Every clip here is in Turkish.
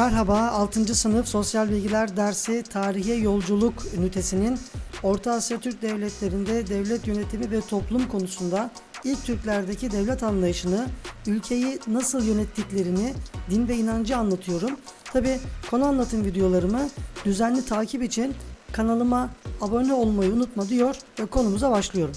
Merhaba, 6. sınıf Sosyal Bilgiler dersi Tarihe Yolculuk ünitesinin Orta Asya Türk devletlerinde devlet yönetimi ve toplum konusunda ilk Türklerdeki devlet anlayışını, ülkeyi nasıl yönettiklerini, din ve inancı anlatıyorum. Tabi konu anlatım videolarımı düzenli takip için kanalıma abone olmayı unutma diyor ve konumuza başlıyorum.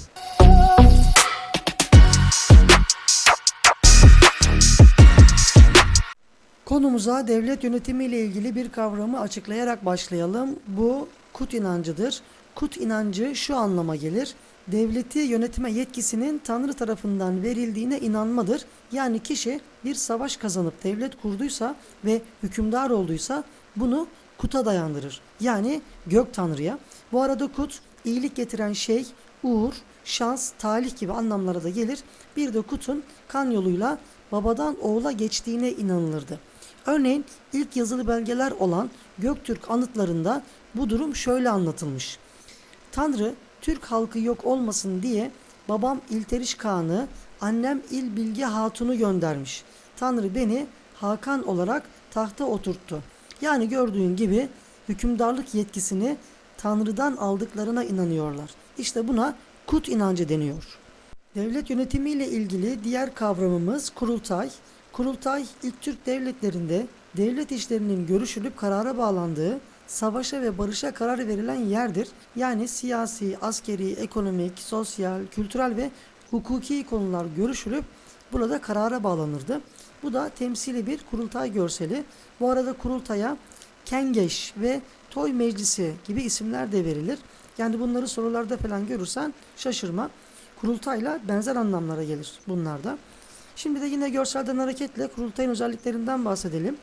Konumuza devlet yönetimi ile ilgili bir kavramı açıklayarak başlayalım. Bu kut inancıdır. Kut inancı şu anlama gelir. Devleti yönetme yetkisinin Tanrı tarafından verildiğine inanmadır. Yani kişi bir savaş kazanıp devlet kurduysa ve hükümdar olduysa bunu kuta dayandırır. Yani gök tanrıya. Bu arada kut iyilik getiren şey, uğur, şans, talih gibi anlamlara da gelir. Bir de kutun kan yoluyla babadan oğula geçtiğine inanılırdı. Örneğin ilk yazılı belgeler olan Göktürk anıtlarında bu durum şöyle anlatılmış. Tanrı Türk halkı yok olmasın diye babam İlteriş Kağan'ı, annem İl Bilge Hatun'u göndermiş. Tanrı beni Hakan olarak tahta oturttu. Yani gördüğün gibi hükümdarlık yetkisini Tanrı'dan aldıklarına inanıyorlar. İşte buna kut inancı deniyor. Devlet yönetimiyle ilgili diğer kavramımız kurultay. Kurultay ilk Türk devletlerinde devlet işlerinin görüşülüp karara bağlandığı, savaşa ve barışa karar verilen yerdir. Yani siyasi, askeri, ekonomik, sosyal, kültürel ve hukuki konular görüşülüp burada karara bağlanırdı. Bu da temsili bir kurultay görseli. Bu arada kurultaya Kengeş ve Toy Meclisi gibi isimler de verilir. Yani bunları sorularda falan görürsen şaşırma. Kurultayla benzer anlamlara gelir bunlar da. Şimdi de yine görselden hareketle kurultayın özelliklerinden bahsedelim.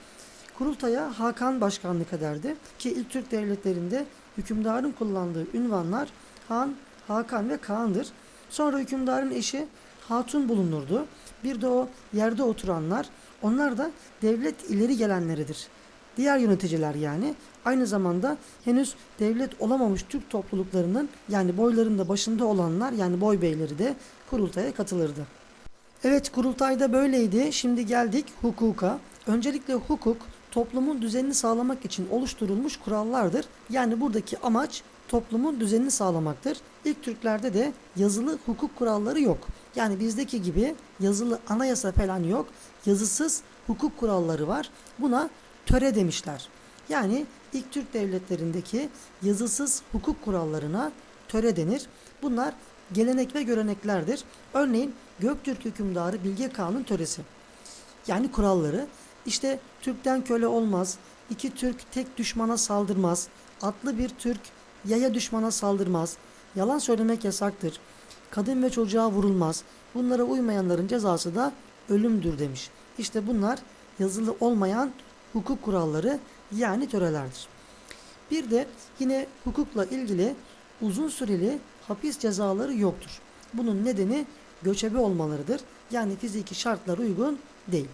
Kurultaya Hakan başkanlık ederdi ki ilk Türk devletlerinde hükümdarın kullandığı ünvanlar Han, Hakan ve Kaan'dır. Sonra hükümdarın eşi Hatun bulunurdu. Bir de o yerde oturanlar onlar da devlet ileri gelenleridir. Diğer yöneticiler yani aynı zamanda henüz devlet olamamış Türk topluluklarının yani boyların da başında olanlar yani boy beyleri de kurultaya katılırdı. Evet kurultayda böyleydi. Şimdi geldik hukuka. Öncelikle hukuk toplumun düzenini sağlamak için oluşturulmuş kurallardır. Yani buradaki amaç toplumun düzenini sağlamaktır. İlk Türklerde de yazılı hukuk kuralları yok. Yani bizdeki gibi yazılı anayasa falan yok. Yazısız hukuk kuralları var. Buna töre demişler. Yani ilk Türk devletlerindeki yazısız hukuk kurallarına töre denir. Bunlar gelenek ve göreneklerdir. Örneğin Göktürk hükümdarı Bilge Kağan'ın töresi. Yani kuralları işte Türk'ten köle olmaz, iki Türk tek düşmana saldırmaz, atlı bir Türk yaya düşmana saldırmaz, yalan söylemek yasaktır, kadın ve çocuğa vurulmaz, bunlara uymayanların cezası da ölümdür demiş. İşte bunlar yazılı olmayan hukuk kuralları yani törelerdir. Bir de yine hukukla ilgili uzun süreli hapis cezaları yoktur. Bunun nedeni göçebe olmalarıdır. Yani fiziki şartlar uygun değil.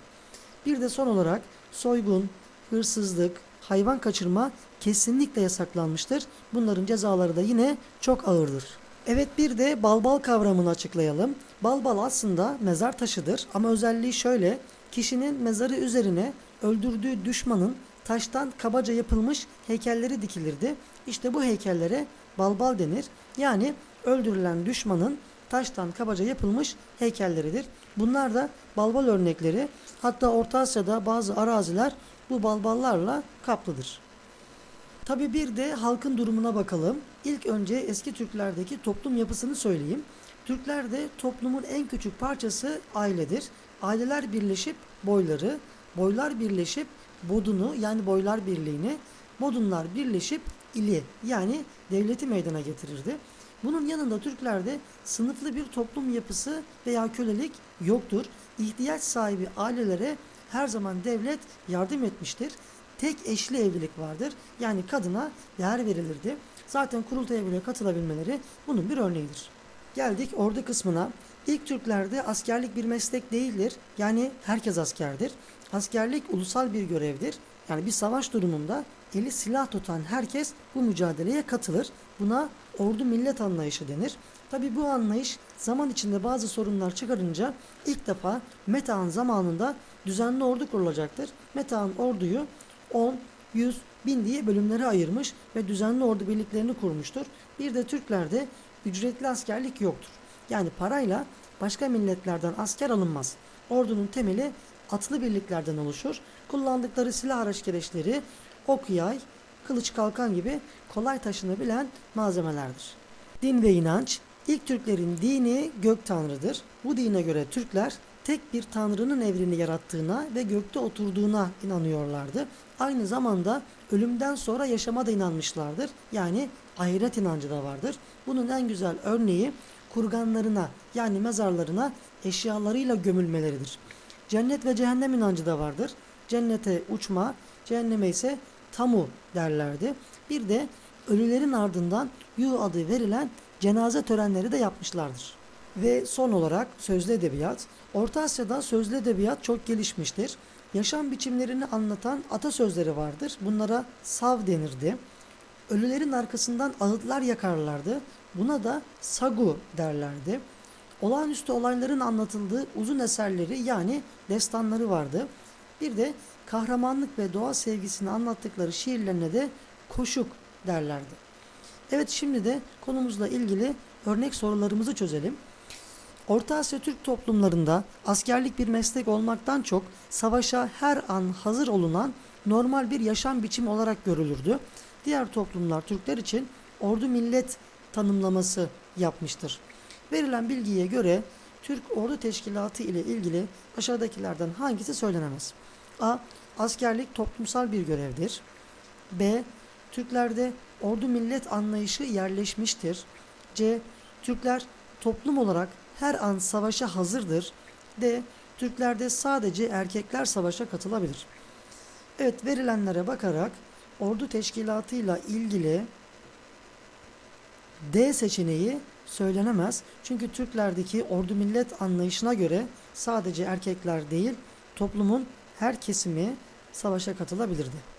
Bir de son olarak soygun, hırsızlık, hayvan kaçırma kesinlikle yasaklanmıştır. Bunların cezaları da yine çok ağırdır. Evet bir de balbal kavramını açıklayalım. Balbal aslında mezar taşıdır ama özelliği şöyle. Kişinin mezarı üzerine öldürdüğü düşmanın taştan kabaca yapılmış heykelleri dikilirdi. İşte bu heykellere balbal denir. Yani öldürülen düşmanın taştan kabaca yapılmış heykelleridir. Bunlar da balbal örnekleri. Hatta Orta Asya'da bazı araziler bu balballarla kaplıdır. Tabi bir de halkın durumuna bakalım. İlk önce eski Türklerdeki toplum yapısını söyleyeyim. Türklerde toplumun en küçük parçası ailedir. Aileler birleşip boyları, boylar birleşip bodunu yani boylar birliğini, bodunlar birleşip ili yani devleti meydana getirirdi. Bunun yanında Türklerde sınıflı bir toplum yapısı veya kölelik yoktur. İhtiyaç sahibi ailelere her zaman devlet yardım etmiştir. Tek eşli evlilik vardır. Yani kadına değer verilirdi. Zaten kurultaya bile katılabilmeleri bunun bir örneğidir. Geldik ordu kısmına. İlk Türklerde askerlik bir meslek değildir. Yani herkes askerdir. Askerlik ulusal bir görevdir. Yani bir savaş durumunda eli silah tutan herkes bu mücadeleye katılır. Buna ordu millet anlayışı denir. Tabi bu anlayış zaman içinde bazı sorunlar çıkarınca ilk defa Metehan zamanında düzenli ordu kurulacaktır. Metehan orduyu 10, 100, 1000 diye bölümlere ayırmış ve düzenli ordu birliklerini kurmuştur. Bir de Türklerde ücretli askerlik yoktur. Yani parayla başka milletlerden asker alınmaz. Ordunun temeli atlı birliklerden oluşur. Kullandıkları silah araç gereçleri ok yay, kılıç kalkan gibi kolay taşınabilen malzemelerdir. Din ve inanç İlk Türklerin dini gök tanrıdır. Bu dine göre Türkler tek bir tanrının evreni yarattığına ve gökte oturduğuna inanıyorlardı. Aynı zamanda ölümden sonra yaşama da inanmışlardır. Yani ahiret inancı da vardır. Bunun en güzel örneği kurganlarına yani mezarlarına eşyalarıyla gömülmeleridir. Cennet ve cehennem inancı da vardır. Cennete uçma, cehenneme ise tamu derlerdi. Bir de ölülerin ardından yuh adı verilen cenaze törenleri de yapmışlardır. Ve son olarak sözlü edebiyat. Orta Asya'da sözlü edebiyat çok gelişmiştir. Yaşam biçimlerini anlatan atasözleri vardır. Bunlara sav denirdi. Ölülerin arkasından ağıtlar yakarlardı. Buna da sagu derlerdi. Olağanüstü olayların anlatıldığı uzun eserleri yani destanları vardı. Bir de kahramanlık ve doğa sevgisini anlattıkları şiirlerine de koşuk derlerdi. Evet şimdi de konumuzla ilgili örnek sorularımızı çözelim. Orta Asya Türk toplumlarında askerlik bir meslek olmaktan çok savaşa her an hazır olunan normal bir yaşam biçimi olarak görülürdü. Diğer toplumlar Türkler için ordu millet tanımlaması yapmıştır. Verilen bilgiye göre Türk Ordu Teşkilatı ile ilgili aşağıdakilerden hangisi söylenemez? A. Askerlik toplumsal bir görevdir. B. Türklerde ordu millet anlayışı yerleşmiştir. C. Türkler toplum olarak her an savaşa hazırdır. D. Türklerde sadece erkekler savaşa katılabilir. Evet verilenlere bakarak ordu teşkilatıyla ilgili D seçeneği söylenemez. Çünkü Türklerdeki ordu millet anlayışına göre sadece erkekler değil toplumun her kesimi savaşa katılabilirdi.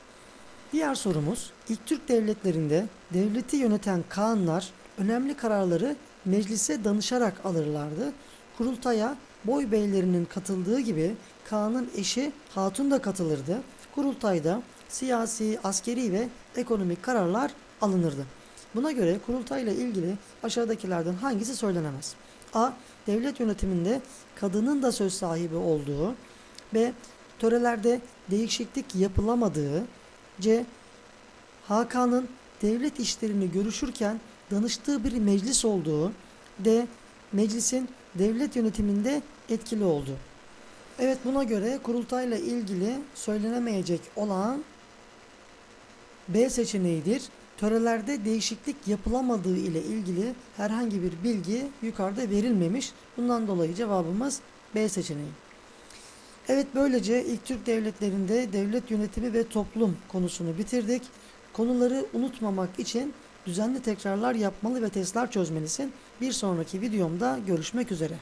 Diğer sorumuz, ilk Türk devletlerinde devleti yöneten kağanlar önemli kararları meclise danışarak alırlardı. Kurultaya boy beylerinin katıldığı gibi kağanın eşi hatun da katılırdı. Kurultayda siyasi, askeri ve ekonomik kararlar alınırdı. Buna göre kurultayla ilgili aşağıdakilerden hangisi söylenemez? A. Devlet yönetiminde kadının da söz sahibi olduğu. B. Törelerde değişiklik yapılamadığı. C. Hakan'ın devlet işlerini görüşürken danıştığı bir meclis olduğu. D. Meclisin devlet yönetiminde etkili olduğu. Evet buna göre kurultayla ilgili söylenemeyecek olan B seçeneğidir. Törelerde değişiklik yapılamadığı ile ilgili herhangi bir bilgi yukarıda verilmemiş. Bundan dolayı cevabımız B seçeneği. Evet böylece ilk Türk devletlerinde devlet yönetimi ve toplum konusunu bitirdik. Konuları unutmamak için düzenli tekrarlar yapmalı ve testler çözmelisin. Bir sonraki videomda görüşmek üzere.